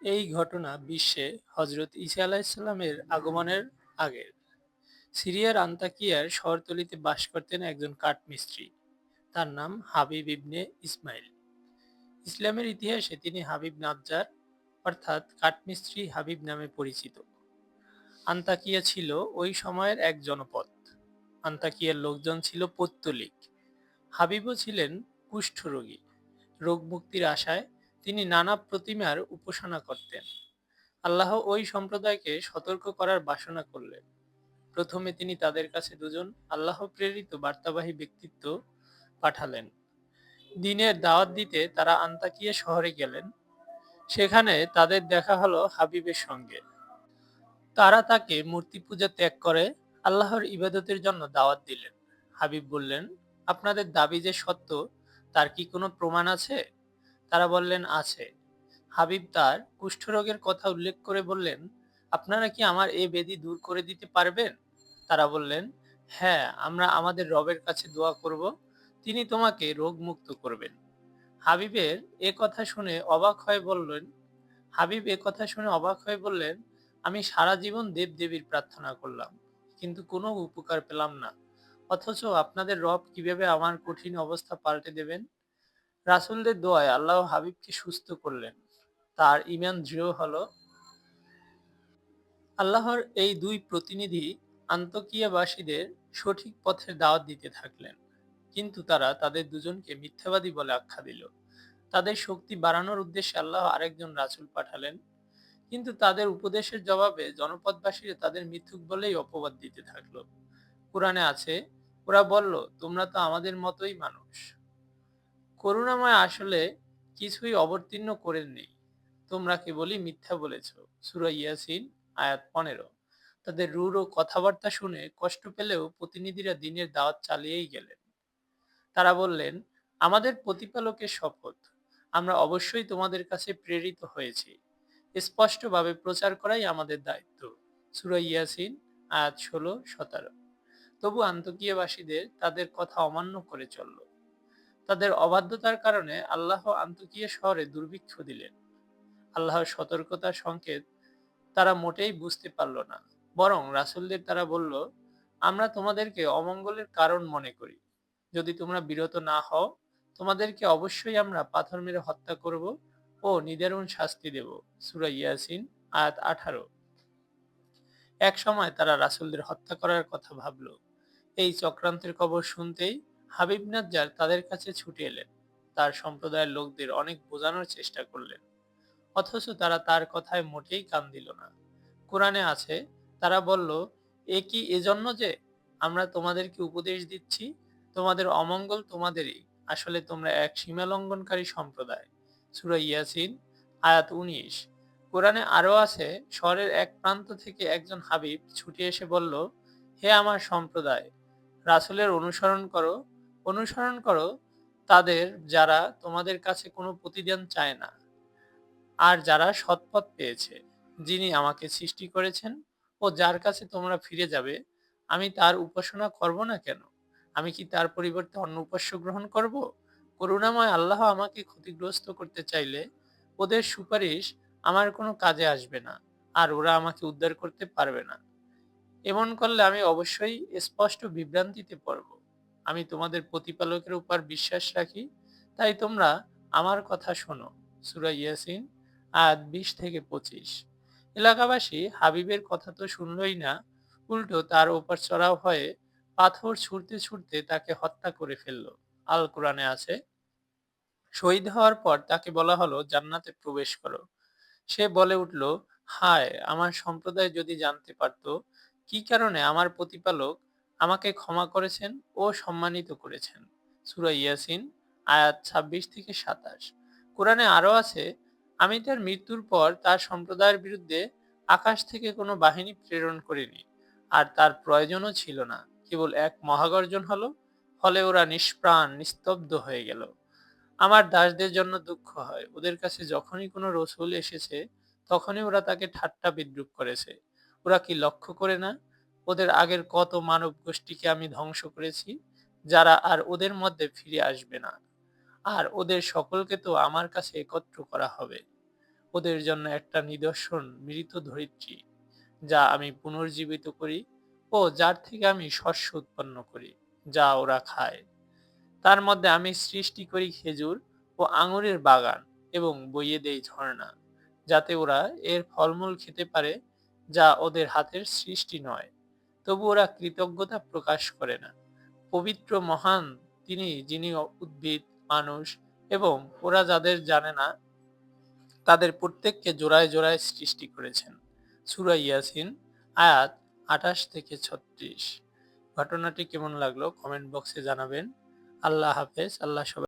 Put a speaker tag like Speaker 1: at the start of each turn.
Speaker 1: এই ঘটনা বিশ্বে হজরত ঈসা আলাইসাল্লামের আগমনের আগের। সিরিয়ার আন্তাকিয়ার শহরতলিতে বাস করতেন একজন কাঠমিস্ত্রি তার নাম হাবিব ইবনে ইসমাইল। ইসলামের ইতিহাসে তিনি হাবিব নাজ্জার, অর্থাৎ কাঠমিস্ত্রি হাবিব নামে পরিচিত। আন্তাকিয়া ছিল ওই সময়ের এক জনপদ। আন্তাকিয়ার লোকজন ছিল পৌত্তলিক হাবিবও ছিলেন কুষ্ঠরোগী। রোগ মুক্তির আশায় তিনি নানা প্রতিমার উপাসনা করতেন। আল্লাহ ওই সম্প্রদায়কে সতর্ক করার বাসনা করলেন। প্রথমে তিনি তাদের কাছে দুজন আল্লাহ প্রেরিত বার্তাবাহী ব্যক্তিত্ব পাঠালেন। দিনের দাওয়াত দিতে তারা আন্তাকিয়া শহরে গেলেন। সেখানে তাদের দেখা হলো হাবিবের সঙ্গে। তারা তাকে মূর্তি পূজা ত্যাগ করে আল্লাহর ইবাদতের জন্য দাওয়াত দিলেন। হাবিব বললেন, আপনাদের দাবি যে সত্য, তার কি কোনো প্রমাণ আছে? তারা বললেন, আছে। হাবিব তার কুষ্ঠরোগের কথা উল্লেখ করে বললেন, আপনারা কি আমার এ বেদি দূর করে দিতে পারবেন? তারা বললেন হ্যাঁ আমরা আমাদের রবের কাছে দোয়া করব, তিনি তোমাকে রোগ মুক্ত করবেন। হাবিবের এ কথা শুনে অবাক হয়ে বললেন, হাবিব এ কথা শুনে অবাক হয়ে বললেন, আমি সারা জীবন দেব দেবীর প্রার্থনা করলাম, কিন্তু কোনো উপকার পেলাম না। অথচ আপনাদের রব কীভাবে আমার কঠিন অবস্থা পাল্টে দেবেন? রাসুলদের দোয়ায় আল্লাহ হাবিবকে সুস্থ করলেন। তার ইমান দৃঢ় হল। আল্লাহর এই দুই প্রতিনিধি আন্তকিয়াবাসীদের সঠিক পথের দাওয়াত দিতে থাকলেন। কিন্তু তারা তাদের দুজনকে মিথ্যাবাদী বলে আখ্যা দিল। তাদের শক্তি বাড়ানোর উদ্দেশ্যে আল্লাহ আরেকজন রাসুল পাঠালেন। কিন্তু তাদের উপদেশের জবাবে জনপদবাসীরা তাদের মিথ্যুক বলেই অপবাদ দিতে থাকল। কোরআনে আছে, ওরা বলল, তোমরা তো আমাদের মতোই মানুষ। করুণাময় আসলে কিছুই অবতীর্ণ করেননি। তোমরা কেবলই মিথ্যা বলেছ। সুরা ইয়াসিন, আয়াত পনেরো। তাদের রূঢ় কথাবার্তা শুনে কষ্ট পেলেও প্রতিনিধিরা দিনের দাওয়াত চালিয়েই গেলেন। তারা বললেন, আমাদের প্রতিপালকের শপথ। আমরা অবশ্যই তোমাদের কাছে প্রেরিত হয়েছি। স্পষ্টভাবে প্রচার করাই আমাদের দায়িত্ব। সুরা ইয়াসিন, আয়াত ষোলো, সতেরো। তবু আন্তকীয়বাসীদের তাদের কথা অমান্য করে চলল। তাদের অবাধ্যতার কারণে আল্লাহ আন্তকীয় শহরে দুর্ভিক্ষ দিলেন। আল্লাহর সতর্কতার সংকেত তারা মোটেই বুঝতে পারল না। বরং রাসুলদের তারা বলল, আমরা তোমাদেরকে অমঙ্গলের কারণ মনে করি। যদি তোমরা বিরত না হও, তোমাদেরকে অবশ্যই আমরা পাথর মেরে হত্যা করব ও নিদারুণ শাস্তি দেব। সুরা ইয়াসিন, আয়াত আঠারো। এক সময় তারা রাসুলদের হত্যা করার কথা ভাবল। এই চক্রান্তের খবর শুনতেই হাবিব নাজ্জার তাদের কাছে ছুটে এলেন। তার সম্প্রদায়ের লোকদের অনেক বোঝানোর চেষ্টা করলেন। অথচ তারা তার কথায় মোটেই কান দিল না। কোরআনে আছে, তারা বলল, এ কি এজন্য যে আমরা তোমাদেরকে উপদেশ দিচ্ছি? তোমাদের অমঙ্গল তোমাদেরই। আসলে তোমরা এক সীমা লঙ্ঘনকারী সম্প্রদায়। সুরা ইয়াসিন, আয়াত উনিশ। কোরআনে আরও আছে, শহরের এক প্রান্ত থেকে একজন হাবিব ছুটে এসে বলল, হে আমার সম্প্রদায়, রাসুলের অনুসরণ করো অনুসরণ করো, তাদের যারা তোমাদের কাছে কোনো প্রতিদান চায় না। আর যারা সৎপথ পেয়েছে, যিনি আমাকে সৃষ্টি করেছেন ও যার কাছে তোমরা ফিরে যাবে, আমি তার উপাসনা করব না কেন? আমি কি তার পরিবর্তে অন্য উপাস্য গ্রহণ করব? করুণাময় আল্লাহ আমাকে ক্ষতিগ্রস্ত করতে চাইলে ওদের সুপারিশ আমার কোনো কাজে আসবে না, আর ওরা আমাকে উদ্ধার করতে পারবে না। এমন করলে আমি অবশ্যই স্পষ্ট বিভ্রান্তিতে পড়ব। আমি তোমাদের প্রতিপালকের উপর বিশ্বাস রাখি। তাই তোমরা আমার কথা শোনো, সুরা ইয়াসিন, আয়াত বিশ থেকে পঁচিশ। এলাকাবাসী হাবিবের কথা তো শুনলই না, উল্টো তার ওপর চড়াও হয়ে পাথর ছুঁড়তে ছুঁড়তে তাকে হত্যা করে ফেলল। আল কোরআনে আছে, শহীদ হওয়ার পর তাকে বলা হলো, জান্নাতে প্রবেশ করো। সে বলে উঠল, হায়, আমার সম্প্রদায় যদি জানতে পারত, কি কারণে আমার প্রতিপালক আমাকে ক্ষমা করেছেন ও সম্মানিত করেছেন। সুরা ইয়াসিন, আয়াত ছাব্বিশ থেকে সাতাশ। কোরআনে আরও আছে, আমি তার মৃত্যুর পর তার সম্প্রদায়ের বিরুদ্ধে আকাশ থেকে কোনো বাহিনী প্রেরণ করিনি, আর তার প্রয়োজনও ছিল না। কেবল এক মহাগর্জন হলো, ফলে ওরা নিষ্প্রাণ, নিস্তব্ধ হয়ে গেল। আমার দাসদের জন্য দুঃখ হয়। ওদের কাছে যখনই কোনো রসুল এসেছে, তখনই ওরা তাকে ঠাট্টা বিদ্রুপ করেছে। ওরা কি লক্ষ্য করে না ওদের আগের কত মানব গোষ্ঠীকে আমি ধ্বংস করেছি, যারা আর ওদের মধ্যে ফিরে আসবে না। আর ওদের সকলকে তো আমার কাছে একত্র করা হবে। ওদের জন্য একটা নিদর্শন মৃত ধরিত্রী, যা আমি পুনর্জীবিত করি ও যার থেকে আমি শস্য উৎপন্ন করি, যা ওরা খায়। তার মধ্যে আমি সৃষ্টি করি খেজুর ও আঙুরের বাগান এবং বইয়ে দেই ঝর্ণা, যাতে ওরা এর ফলমূল খেতে পারে, যা ওদের হাতের সৃষ্টি নয়। তবু ওরা কৃতজ্ঞতা প্রকাশ করে না। পবিত্র মহান তিনি যিনি উদ্ভিদ, মানুষ এবং ওরা যাদের জানে না, তাদের প্রত্যেককে জোড়ায় জোড়ায় সৃষ্টি করেছেন। সুরা ইয়াসিন, আয়াত আঠাশ থেকে ছত্রিশ। ঘটনাটি কেমন লাগল কমেন্ট বক্সে জানাবেন। আল্লাহ হাফেজ, আল্লাহ সবাই